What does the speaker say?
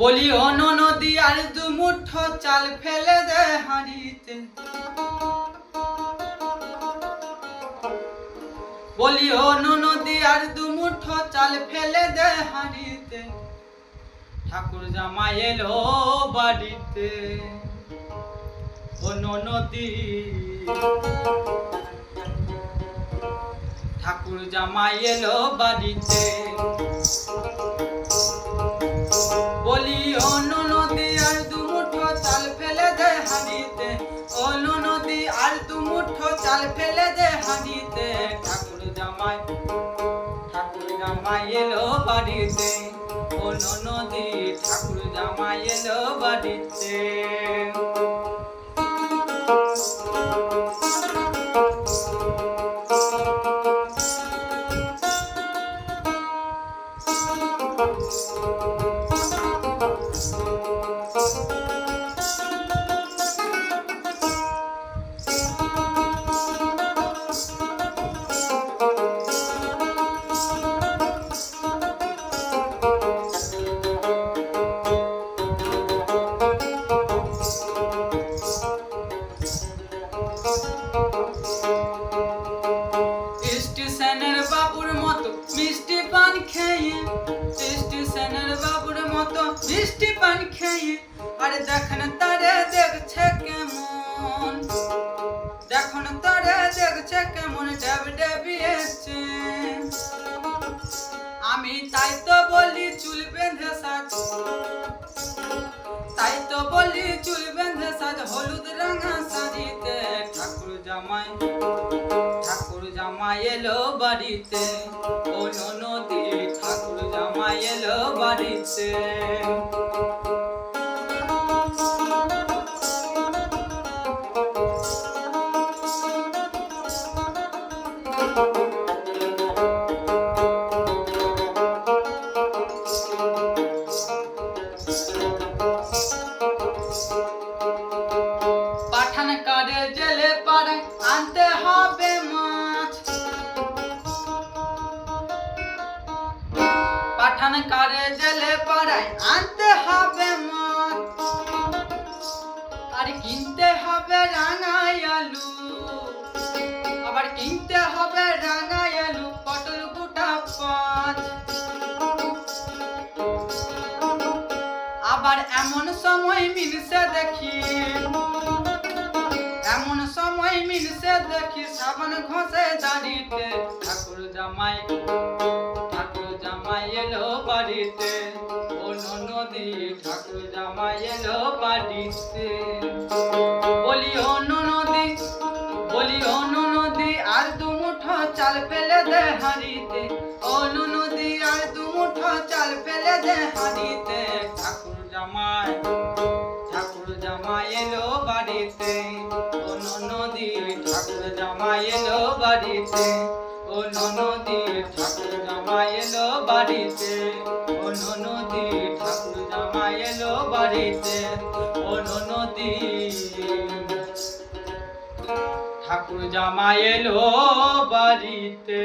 বলি ও নদী আর দু মুঠো চাল ফেলে দে হাঁড়িতে। বলি ও নদী আর দু মুঠো চাল ফেলে দে হাঁড়িতে। ঠাকুর জামাই এলো বাড়িতে। ও নদী ঠাকুর জামাই এলো বাড়িতে। বলি অন্য নদী আর দু মুঠো চাল ফেলে দে অন্য নদী আর দু মুঠো চাল ফেলে দে ঠাকুর জামাই, ঠাকুর নদী ঠাকুর জামাই এলো বাড়িতে। স্টেশনের বাবুর মতো মিষ্টি পান খেয়ে স্টেশনের বাবুর মতো মিষ্টি পান খেয়ে, আরে দেখেন তারে দেখছে কেমন দেখুন তারে দেখছে কেমন ডেব ডেবিয়েছে। আমি তাই তো বলি চুল বেঁধে সাজ, তাই তো বলি চুল বেঁধে সাজ, হলুদ রাঙা শাড়িতে ঠাকুর জামাই ঠাকুর জামাই এলো বাড়িতে। ও নদী ঠাকুর জামাই পাঠান কারে জেলে পাড়ায় আনতে হবে মাছ আর কিনতে হবে রাঙাই আলু। আবার কিনতে হবে রাঙাই আলু, পটল গোটা পাঁচ। আবার এমন সময় মিলছে দেখি, এমন সময় মিলছে দেখি সাবান ঘষে দাঁড়িতে ঠাকুর জামাই। বাড়িতে, ও নদী ঠাকুর জামাই এলো বাড়িতে। বলি ও নদী বলি ও নদী আর দু মুঠো চাল পেলে দে হারিতে ও নদী আর দু মুঠো চাল ফেলে দে হাঁড়িতে। ঠাকুর জামাই ঠাকুর জামাই এলো বাড়িতে। ও নদী ঠাকুর জামাই এলো বাড়িতে। ও নদী ঠাকুর জামাই এলো বাড়িতে। ঠাকুর জামাই এলো বাড়িতে। ও নদী ঠাকুর জামাই এলো বাড়িতে।